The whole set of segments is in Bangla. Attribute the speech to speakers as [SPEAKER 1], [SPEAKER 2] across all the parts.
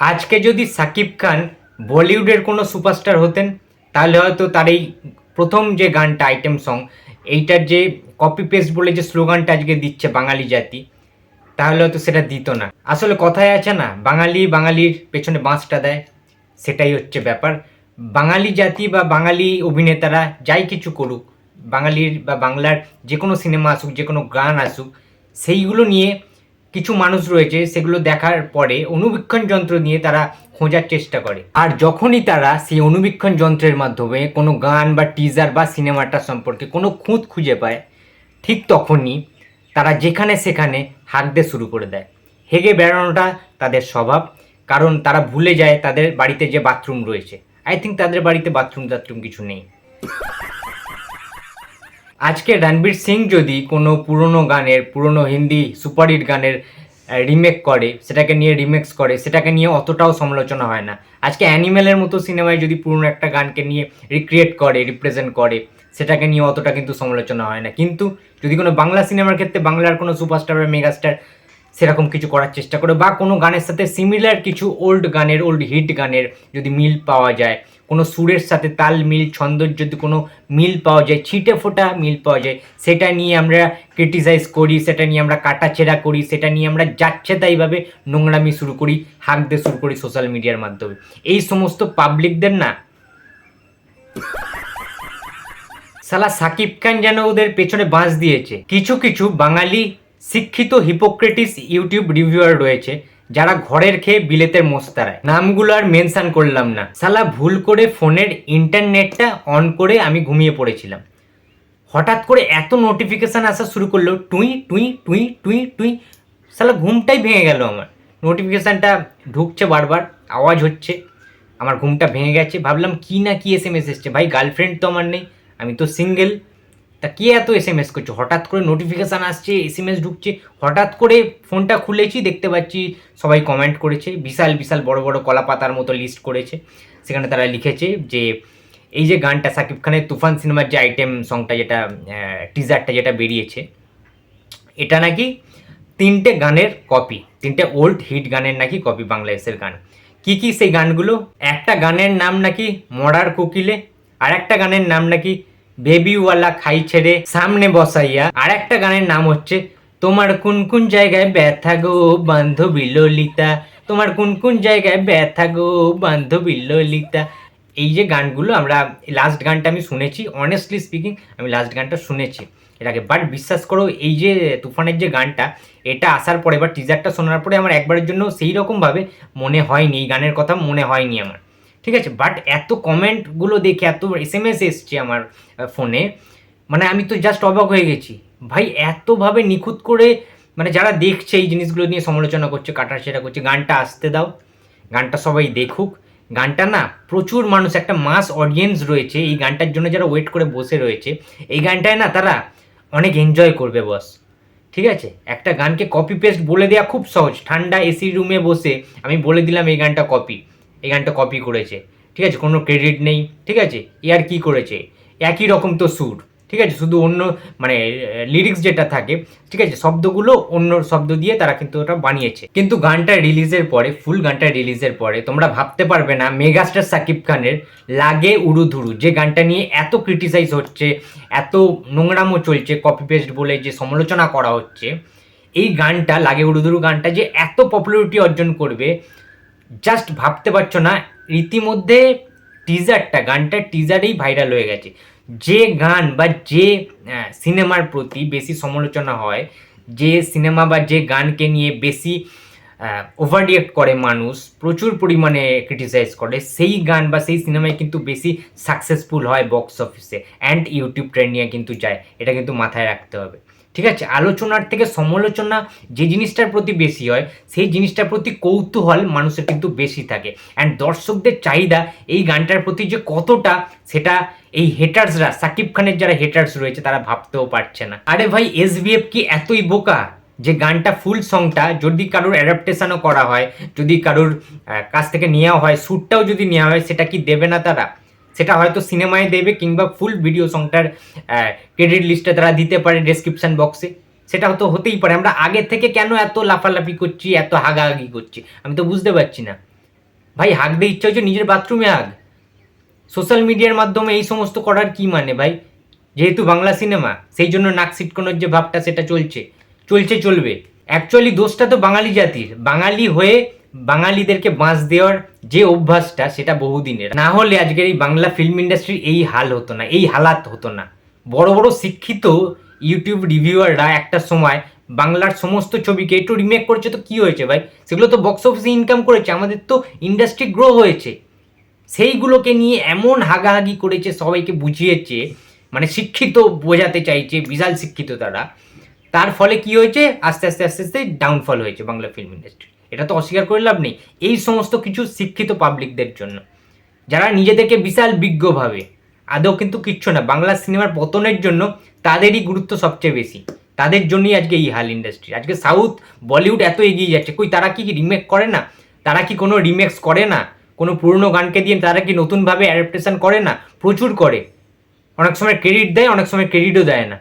[SPEAKER 1] আজকে যদি সাকিব খান বলিউডের কোনো সুপারস্টার হতেন, তাহলে হয়তো তার এই প্রথম যে গানটা, আইটেম সং, এইটার যে কপি পেস্ট বলে যে স্লোগানটা আজকে দিচ্ছে বাঙালি জাতি, তাহলে হয়তো সেটা দিত না। আসলে কথায় আছে না, বাঙালি বাঙালির পেছনে বাঁশটা দেয়, সেটাই হচ্ছে ব্যাপার। বাঙালি জাতি বা বাঙালি অভিনেতারা যাই কিছু করুক, বাঙালির বা বাংলার যে কোনো সিনেমা আসুক, যে কোনো গান আসুক, সেইগুলো নিয়ে কিছু মানুষ রয়েছে, সেগুলো দেখার পরে অনুবীক্ষণ যন্ত্র নিয়ে তারা খোঁজার চেষ্টা করে। আর যখনই তারা সেই অনুবীক্ষণ যন্ত্রের মাধ্যমে কোনো গান বা টিজার বা সিনেমাটা সম্পর্কে কোনো খুঁত খুঁজে পায়, ঠিক তখনই তারা যেখানে সেখানে হাঁকতে শুরু করে দেয়। হেগে বেড়ানোটা তাদের স্বভাব, কারণ তারা ভুলে যায় তাদের বাড়িতে যে বাথরুম রয়েছে। আই থিঙ্ক তাদের বাড়িতে বাথরুম টাথরুম কিছু নেই। আজকে রণবীর সিং যদি কোনো পুরনো গানের, পুরনো হিন্দি সুপারহিট গানের রিমেক করে, সেটাকে নিয়ে রিমেক্স করে, সেটাকে নিয়ে অতটাও সমালোচনা হয় না। আজকে অ্যানিমেলের মতো সিনেমায় যদি পুরনো একটা গানকে নিয়ে রিক্রিয়েট করে রিপ্রেজেন্ট করে, সেটাকে নিয়ে অতটা কিন্তু সমালোচনা হয় না। কিন্তু যদি কোনো বাংলা সিনেমার ক্ষেত্রে বাংলার কোনো সুপারস্টার বা মেগাস্টার সেরকম কিছু করার চেষ্টা করে বা কোনো গানের সাথে সিমিলার কিছু ওল্ড গানের ওল্ড হিট গানের যদি মিল পাওয়া যায়, কোনো সুরের সাথে তাল মিল, ছন্দর যদি কোনো মিল পাওয়া যায়, ছিটে ফোটা মিল পাওয়া যায়, সেটা নিয়ে আমরা ক্রিটিসাইজ করি, সেটা নিয়ে আমরা কাটাছেড়া করি, সেটা নিয়ে আমরা যাচ্ছে তাইভাবে নোংরামি শুরু করি হাঁকতে শুরু করি সোশ্যাল মিডিয়ার মাধ্যমে। এই সমস্ত পাবলিকদের না। সালা সাকিব খান যেন ওদের পেছনে বাঁশ দিয়েছে। কিছু কিছু বাঙালি শিক্ষিত হিপোক্রেটিস ইউটিউব রিভিউয়ার রয়েছে, যারা ঘরের খেয়ে বিলেতের মোস্তারায় নামগুলো আর মেনশন করলাম না। সালা ভুল করে ফোনের ইন্টারনেটটা অন করে আমি ঘুমিয়ে পড়েছিলাম। হঠাৎ করে এত নোটিফিকেশান আসা শুরু করল, টুই টুই টুই টুই টুই। সালা ঘুমটাই ভেঙে গেল আমার। নোটিফিকেশানটা ঢুকছে বারবার, আওয়াজ হচ্ছে। আমার ঘুমটা ভেঙে গেছে। ভাবলাম কি না কি এস এম এস এসছে। ভাই গার্লফ্রেন্ড তো আমার নেই, আমি তো সিঙ্গেল তা কে এত এস এম এস করছে? হঠাৎ করে নোটিফিকেশান আসছে এস এম এস ঢুকছে, হঠাৎ করে ফোনটা খুলেছি, দেখতে পাচ্ছি সবাই কমেন্ট করেছে, বিশাল বিশাল বড় বড় কলা পাতার মতো লিস্ট করেছে। সেখানে তারা লিখেছে যে, এই যে গানটা সাকিব খানের তুফান সিনেমার যে আইটেম সংটা যেটা টিজারটা যেটা বেরিয়েছে, এটা নাকি তিনটে গানের কপি তিনটে ওল্ড হিট গানের নাকি কপি বাংলাদেশের গান। কি কি সেই গানগুলো? একটা গানের নাম নাকি মরার কোকিলে আর একটা গানের নাম নাকি বেবিওয়ালা খাই ছেড়ে সামনে বসাইয়া। আর একটা গানের নাম হচ্ছে, তোমার কোন কোন জায়গায় ব্যথা গো বান্ধবী ললিতা? তোমার কোন কোন জায়গায় ব্যথা গো বান্ধবী ললিতা? এই যে গানগুলো আমরা লাস্ট গানটা আমি শুনেছি অনেস্টলি স্পিকিং আমি লাস্ট গানটা শুনেছি। এটাকে বাট বিশ্বাস করো, এই যে তুফানের যে গানটা, এটা আসার পরে বা টিজারটা শোনার পরে আমার একবারের জন্য সেই রকমভাবে মনে হয়নি, এই গানের কথা মনে হয়নি আমার। ঠিক আছে? বাট এত কমেন্টগুলো দেখে, এত এস এম এস এসছে আমার ফোনে মানে আমি তো জাস্ট অবাক হয়ে গেছি। ভাই, এতভাবে নিখুঁত করে মানে যারা দেখছে এই জিনিসগুলো নিয়ে সমালোচনা করছে, কাটাছেড়া করছে, গানটা আসতে দাও। গানটা সবাই দেখুক। গানটা না, প্রচুর মানুষ, একটা মাস অডিয়েন্স রয়েছে। এই গানটার জন্য যারা ওয়েট করে বসে রয়েছে, এই গানটায় না তারা অনেক এনজয় করবে বস ঠিক আছে? একটা গানকে কপি পেস্ট বলে দেওয়া খুব সহজ। ঠান্ডা এসি রুমে বসে আমি বলে দিলাম এই গানটা কপি এই গানটা কপি করেছে। ঠিক আছে? কোনো ক্রেডিট নেই। ঠিক আছে? এ আর কি করেছে? একই রকম তো সুর। ঠিক আছে? শুধু অন্য মানে লিরিক্স যেটা থাকে, ঠিক আছে? শব্দগুলো অন্য শব্দ দিয়ে তারা কিন্তু ওটা বানিয়েছে। কিন্তু গানটা রিলিজের পরে ফুল গানটা রিলিজের পরে, তোমরা ভাবতে পারবে না, মেগাস্টার সাকিব খানের লাগে উড়ুধুরু। যে গানটা নিয়ে এত ক্রিটিসাইজ হচ্ছে, এত নোংরামও চলছে কপি পেস্ট বলে যে সমালোচনা করা হচ্ছে, এই গানটা, লাগে উড়ুধুরু গানটা যে এত পপুলারিটি অর্জন করবে জাস্ট ভাবতে পারছ না রীতিমধ্যে টিজারটা গানটার টিজারেই ভাইরাল হয়ে গেছে। যে গান বা যে সিনেমার প্রতি বেশি সমালোচনা হয়, যে সিনেমা বা যে গানকে নিয়ে বেশি ওভার রিয়েক্ট করে মানুষ, প্রচুর পরিমাণে ক্রিটিসাইজ করে, সেই গান বা সেই সিনেমায় কিন্তু বেশি সাকসেসফুল হয় বক্স অফিসে অ্যান্ড ইউটিউব ট্রেন্ডিংয়ে কিন্তু যায়, এটা কিন্তু মাথায় রাখতে হবে। ঠিক আছে? আলোচনার থেকে সমালোচনা যে জিনিসটার প্রতি বেশি হয়, সেই জিনিসটার প্রতি কৌতূহল মানুষের কিন্তু বেশি থাকে। অ্যান্ড দর্শকদের চাহিদা এই গানটার প্রতি যে কতটা, সেটা এই হেটার্সরা সাকিব খানের যারা হেটার্স রয়েছে, তারা ভাবতেও পারছে না। আরে ভাই এস কি এতই বোকা যে গানটা ফুল সংটা যদি কারোর অ্যাডাপ্টেশনও করা হয়, যদি কারোর কাছ থেকে নেওয়া হয় শ্যুটটাও যদি নেওয়া হয়, সেটা কি দেবে না তারা? সেটা হয়তো সিনেমায় দেবে কিংবা ফুল ভিডিও সংটার ক্রেডিট লিস্টে তারা দিতে পারে ডেসক্রিপশন বক্সে সেটা হয়তো হতেই পারে। আমরা আগে থেকে কেন এত লাফালাফি করছি, এত হাগাহাগি করছি, আমি তো বুঝতে পারছি না। ভাই হাঁকতে ইচ্ছা হচ্ছে নিজের বাথরুমে হাঁক সোশ্যাল মিডিয়ার মাধ্যমে এই সমস্ত করার কি মানে ভাই? যেহেতু বাংলা সিনেমা সেই জন্য নাক সিটকোনোর যে ভাবটা সেটা চলছে। চলছে, চলবে। অ্যাকচুয়ালি দোষটা তো বাঙালি জাতির। বাঙালি হয়ে বাঙালিদেরকে বাঁশ দেওয়ার যে অভ্যাসটা, সেটা বহুদিনের। না হলে আজকের এই বাংলা ফিল্ম ইন্ডাস্ট্রির এই হাল হতো না, এই হালাত হতো না। বড় বড় শিক্ষিত ইউটিউব রিভিউয়াররা একটা সময় বাংলার সমস্ত ছবিকে একটু রিমেক করছে তো কি হয়েছে ভাই? সেগুলো তো বক্স অফিসে ইনকাম করেছে, আমাদের তো ইন্ডাস্ট্রি গ্রো হয়েছে। সেইগুলোকে নিয়ে এমন হাগাহাগি করেছে, সবাইকে বুঝিয়েছে মানে শিক্ষিত বোঝাতে চাইছে, বিশাল শিক্ষিত তারা। তার ফলে কি হয়েছে? আস্তে আস্তে আস্তে আস্তে ডাউনফল হয়েছে বাংলা ফিল্ম ইন্ডাস্ট্রি এটা তো অস্বীকার করে লাভ নেই। এই সমস্ত কিছু শিক্ষিত পাবলিকদের জন্য। যারা নিজেদেরকে বিশাল বিজ্ঞ ভাবে, আদৌ কিন্তু কিচ্ছু না। বাংলা সিনেমার পতনের জন্য তাদেরই গুরুত্ব সবচেয়ে বেশি। তাদের জন্যই আজকে এই হাল ইন্ডাস্ট্রি আজকে সাউথ বলিউড এত এগিয়ে যাচ্ছে। কই, তারা কি রিমেক করে না? তারা কি কোনো রিমেক্স করে না? কোনো পুরনো গানকে দিয়ে তারা কি নতুনভাবে অ্যাডাপ্টেশন করে না? প্রচুর করে। অনেক সময় ক্রেডিট দেয়, অনেক সময় ক্রেডিটও দেয় না।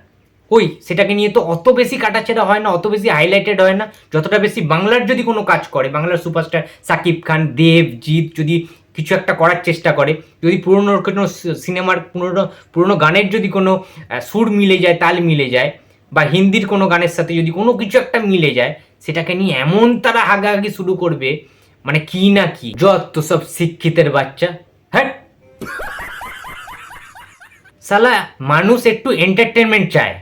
[SPEAKER 1] কই? সেটাকে নিয়ে তো অত বেশি কাটাছেড়া হয় না, অত বেশি হাইলাইটেড হয় না। যতটা বেশি বাংলার যদি কোনো কাজ করে, বাংলার সুপারস্টার সাকিব খান, দেব, জিৎ যদি কিছু একটা করার চেষ্টা করে, যদি পুরনো কোনো সিনেমার পুরনো পুরনো গানের যদি কোনো সুর মিলে যায়, তাল মিলে যায়, বা হিন্দির কোনো গানের সাথে যদি কোনো কিছু একটা মিলে যায়, সেটাকে নিয়ে এমন তারা হাগাহাগি শুরু করবে মানে কি না কি। যত সব শিক্ষিতের বাচ্চা হ্যাঁ? সালা, মানুষ একটু এন্টারটেনমেন্ট চায়।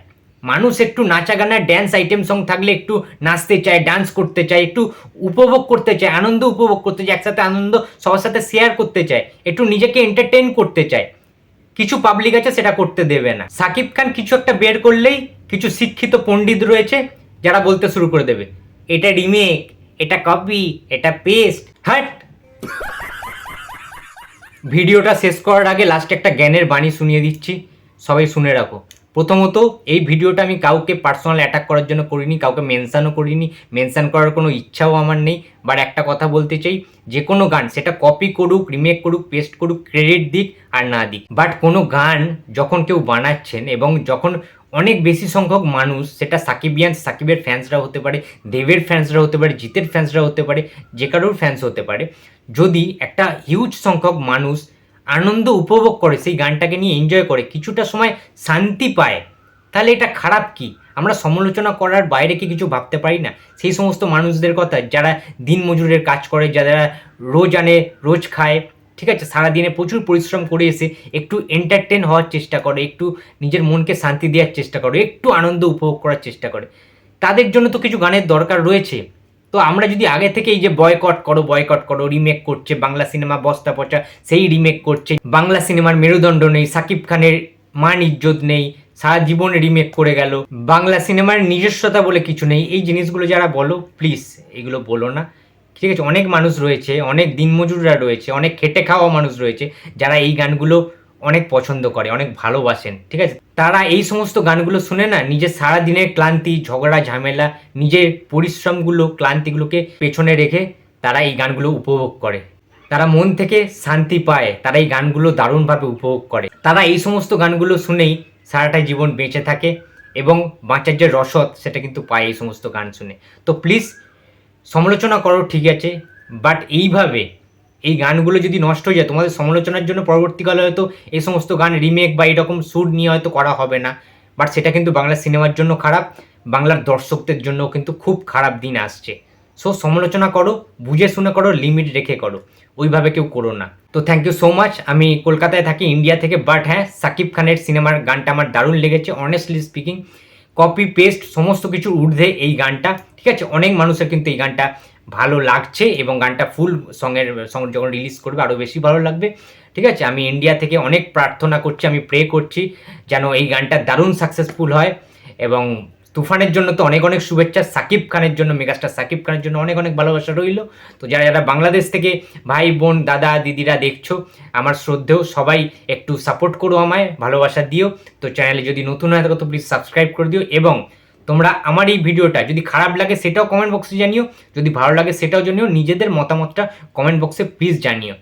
[SPEAKER 1] মানুষ একটু নাচা গানা ড্যান্স আইটেম সং থাকলে একটু নাচতে চায় ডান্স করতে চায়, একটু উপভোগ করতে চায়, আনন্দ উপভোগ করতে চায়, একসাথে আনন্দ সবার সাথে শেয়ার করতে চায়, একটু নিজেকে এন্টারটেন করতে চায়। কিছু পাবলিক আছে সেটা করতে দেবে না। সাকিব খান কিছু একটা বের করলেই কিছু শিক্ষিত পণ্ডিত রয়েছে যারা বলতে শুরু করে দেবে, এটা রিমেক এটা কপি এটা পেস্ট হাট! ভিডিওটা শেষ করার আগে লাস্টে একটা জ্ঞানের বাণী শুনিয়ে দিচ্ছি, সবাই শুনে রাখো। প্রথমত, এই ভিডিওটা আমি কাউকে পার্সোনাল অ্যাটাক করার জন্য করিনি, কাউকে মেনশানও করিনি। মেনশান করার কোনো ইচ্ছাও আমার নেই। বাট একটা কথা বলতে চাই, যে কোনো গান, সেটা কপি করুক রিমেক করুক পেস্ট করুক ক্রেডিট দিক আর না দিক। বাট কোনো গান যখন কেউ বানাচ্ছেন এবং যখন অনেক বেশি সংখ্যক মানুষ, সেটা সাকিবিয়ান, সাকিবের ফ্যান্সরা হতে পারে, দেবের ফ্যান্সরা হতে পারে, জিতের ফ্যান্সরা হতে পারে, যে কারোর ফ্যান্স হতে পারে, যদি একটা হিউজ সংখ্যক মানুষ আনন্দ উপভোগ করে, সেই গানটাকে নিয়ে এনজয় করে, কিছুটা সময় শান্তি পায়। তাহলে এটা খারাপ কি? আমরা সমালোচনা করার বাইরে কি কিছু ভাবতে পারি না? সেই সমস্ত মানুষদের কথা, যারা দিন মজুরের কাজ করে, যারা রোজ আনে, রোজ খায়, ঠিক আছে? সারাদিনে প্রচুর পরিশ্রম করে এসে একটু এন্টারটেন হওয়ার চেষ্টা করে, একটু নিজের মনকে শান্তি দেওয়ার চেষ্টা করে, একটু আনন্দ উপভোগ করার চেষ্টা করে। তাদের জন্য তো কিছু গানের দরকার রয়েছে। তো আমরা যদি আগে থেকে এই যে বয়কট করো বয়কট করো রিমেক করছে, বাংলা সিনেমা বস্তা পচা, সেই রিমেক করছে, বাংলা সিনেমার মেরুদণ্ড নেই, সাকিব খানের মান ইজ্জত নেই, সারা জীবন রিমেক করে গেল, বাংলা সিনেমার নিজস্বতা বলে কিছু নেই, এই জিনিসগুলো যারা বলো প্লিজ এগুলো বলো না। ঠিক আছে, অনেক মানুষ রয়েছে, অনেক দিনমজুররা রয়েছে, অনেক খেটে খাওয়া মানুষ রয়েছে, যারা এই গানগুলো অনেক পছন্দ করে, অনেক ভালোবাসেন, ঠিক আছে? তারা এই সমস্ত গানগুলো শুনে না নিজের সারা দিনের ক্লান্তি, ঝগড়া, ঝামেলা, নিজের পরিশ্রমগুলো, ক্লান্তিগুলোকে পেছনে রেখে তারা এই গানগুলো উপভোগ করে। তারা মন থেকে শান্তি পায়, তারা এই গানগুলো দারুণভাবে উপভোগ করে। তারা এই সমস্ত গানগুলো শুনেই সারাটা জীবন বেঁচে থাকে এবং বাঁচার যে রসদ, সেটা কিন্তু পায় এই সমস্ত গান শুনে। তো প্লিজ সমালোচনা করো, ঠিক আছে? বাট এইভাবে এই গানগুলো যদি নষ্ট হয়ে যায়, তোমাদের সমালোচনার জন্য পরবর্তীকালে হয়তো এই সমস্ত গান রিমেক বা এরকম সুর নিয়ে হয়তো করা হবে না। বাট সেটা কিন্তু বাংলা সিনেমার জন্য খারাপ, বাংলার দর্শকদের জন্য কিন্তু খুব খারাপ দিন আসছে। সো সমালোচনা করো, বুঝে শুনে করো লিমিট রেখে করো। ওইভাবে কেউ করো না। তো থ্যাংক ইউ সো মাচ আমি কলকাতায় থাকি ইন্ডিয়া থেকে বাট হ্যাঁ সাকিব খানের সিনেমার গানটা আমার দারুণ লেগেছে অনেস্টলি স্পিকিং কপি পেস্ট সমস্ত কিছুর ঊর্ধ্বে এই গানটা। ঠিক আছে, অনেক মানুষের কিন্তু এই গানটা ভালো লাগছে এবং গানটা ফুল সঙ্গের সঙ্গ যখন রিলিজ করবে আরও বেশি ভালো লাগবে। ঠিক আছে? আমি ইন্ডিয়া থেকে অনেক প্রার্থনা করছি, আমি প্রে করছি যেন এই গানটা দারুণ সাকসেসফুল হয় এবং তুফানের জন্য তো অনেক অনেক শুভেচ্ছা। সাকিব খানের জন্য, মেগাস্টার সাকিব খানের জন্য অনেক অনেক ভালোবাসা রইল। তো যারা যারা বাংলাদেশ থেকে ভাই, বোন, দাদা, দিদিরা দেখছ, আমার শ্রদ্ধেও সবাই একটু সাপোর্ট করো আমায়, ভালোবাসা দিও। তো চ্যানেলে যদি নতুন হয় তো প্লিজ সাবস্ক্রাইব করে দিও এবং তোমরা আমার এই ভিডিওটা যদি খারাপ লাগে সেটাও কমেন্ট বক্সে জানিও, যদি ভালো লাগে সেটাও জানিও, নিজেদের মতামতটা কমেন্ট বক্সে প্লিজ জানিও।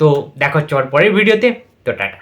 [SPEAKER 1] তো দেখো হচ্ছে পরের ভিডিওতে, তো টাটা।